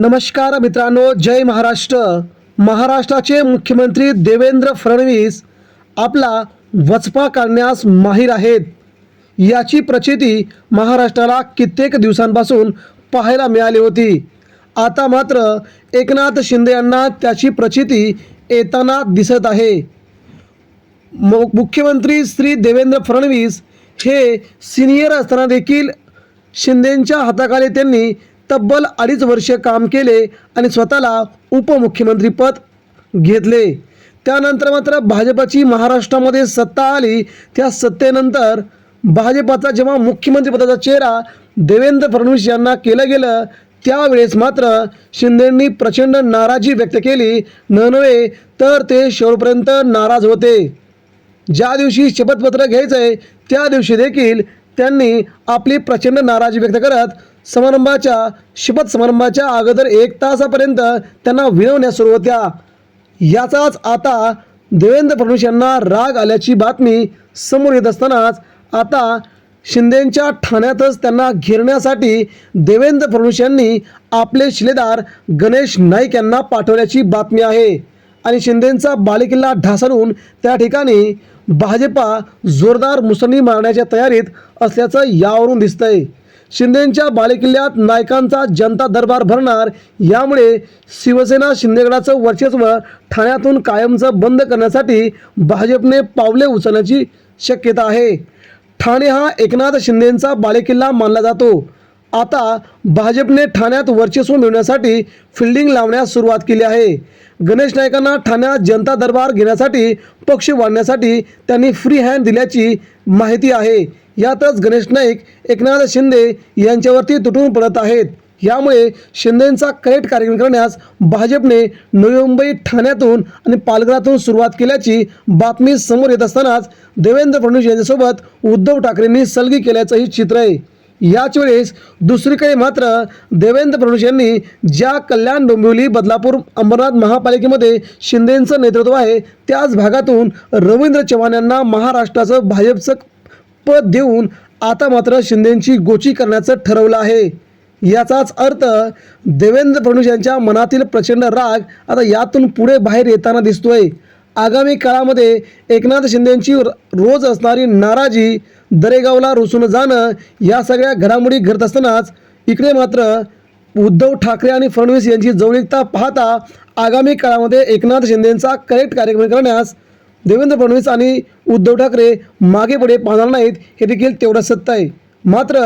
नमस्कार मित्रांनो जय महाराष्ट्र. महाराष्ट्राचे मुख्यमंत्री देवेंद्र फडणवीस आपला वचपा काढण्यास माहीर आहेत. याची प्रचिती महाराष्ट्राला कित्येक दिवसांपासून पाहायला मिळाली होती. आता मात्र एकनाथ शिंदे यांना त्याची प्रचिती येताना दिसत आहे. मुख्यमंत्री श्री देवेंद्र फडणवीस हे सिनियर असताना देखील शिंदेंच्या हाताखाली त्यांनी तब्बल अडीच वर्षे काम केले आणि स्वतःला उपमुख्यमंत्रीपद घेतले. त्यानंतर मात्र भाजपाची महाराष्ट्रामध्ये सत्ता आली. त्या सत्तेनंतर भाजपाचा जेव्हा मुख्यमंत्रीपदाचा चेहरा देवेंद्र फडणवीस यांना केलं गेलं त्यावेळेस मात्र शिंदेंनी प्रचंड नाराजी व्यक्त केली. न नव्हे तर ते शेवटपर्यंत नाराज होते. ज्या दिवशी शपथपत्र घ्यायचं आहे त्या दिवशी देखील त्यांनी आपली प्रचंड नाराजी व्यक्त करत समारंभाच्या शपथ समारंभाच्या अगोदर एक तासापर्यंत त्यांना विनवण्या सुरू होत्या. याचाच आता देवेंद्र फडणवीस यांना राग आल्याची बातमी समोर येत असतानाच आता शिंदेंच्या ठाण्यातच त्यांना घेरण्यासाठी देवेंद्र फडणवीस यांनी आपले शिलेदार गणेश नाईक यांना पाठवल्याची बातमी आहे. आणि शिंदेंचा बालेकिल्ला ढासळून त्या ठिकाणी भाजपा जोरदार मुसंडी मारण्याच्या तयारीत असल्याचं यावरून दिसतंय. शिंदेंच्या बालेकिल्ल्यात नायकांचा जनता दरबार भरणार यामुळे शिवसेना शिंदेगडाचं वर्चस्व ठाण्यातून कायमचं बंद करण्यासाठी भाजपने पावले उचलण्याची शक्यता आहे. ठाणे हा एकनाथ शिंदेंचा बालेकिल्ला मानला जातो. आता भाजपने ठाण्यात वर्चस्व मिळवण्यासाठी फिल्डिंग लावण्यास सुरुवात केली आहे. गणेश नायकांना ठाण्यात जनता दरबार घेण्यासाठी पक्ष वाढण्यासाठी त्यांनी फ्री हँड दिल्याची माहिती आहे. यातच गणेश नाईक एकनाथ शिंदे यांच्यावरती तुटून पडत आहेत. यामुळे शिंदेंचा करेक्ट कार्यक्रम करण्यास भाजपने नवी मुंबई ठाण्यातून आणि पालघरातून सुरुवात केल्याची बातमी समोर येत असतानाच देवेंद्र फडणवीस यांच्यासोबत उद्धव ठाकरेंनी सलगी केल्याचंही चित्र आहे. याच वेळेस दुसरीकडे मात्र देवेंद्र फडणवीस यांनी ज्या कल्याण डोंबिवली बदलापूर अंबरनाथ महापालिकेमध्ये शिंदेंचं नेतृत्व आहे त्याच भागातून रवींद्र चव्हाण यांना महाराष्ट्राचं भाजपचं पद देऊन आता मात्र शिंदेंची गोची करण्याचं ठरवलं आहे. याचाच अर्थ देवेंद्र फडणवीस यांच्या मनातील प्रचंड राग आता यातून पुढे बाहेर येताना दिसतोय. आगामी काळामध्ये एकनाथ शिंदेंची र- रोज असणारी नाराजी दरेगावला रुसून जाणं या सगळ्या घडामोडी घडत असतानाच इकडे मात्र उद्धव ठाकरे आणि फडणवीस यांची जवळीकता पाहता आगामी काळामध्ये एकनाथ शिंदेंचा करेक्ट कार्यक्रम करण्यास देवेंद्र फडणवीस आणि उद्धव ठाकरे मागे पुढे पाहणार नाहीत हे देखील तेवढं सत्य आहे. मात्र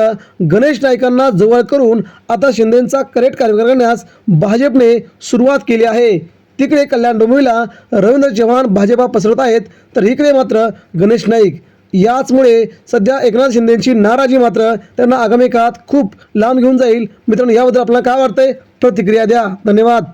गणेश नाईकांना जवळ करून आता शिंदेंचा करेक्ट कार्यक्रम करण्यास भाजपने सुरुवात केली आहे. तिकडे कल्याण डोंबिवलीला रवींद्र चव्हाण भाजपा पसरत आहेत तर इकडे मात्र गणेश नाईक. याचमुळे सध्या एकनाथ शिंदेची नाराजी मात्र त्यांना आगामी काळात खूप लांब घेऊन जाईल. मित्रांनो याबद्दल आपल्याला काय वाटतंय? प्रतिक्रिया द्या. धन्यवाद.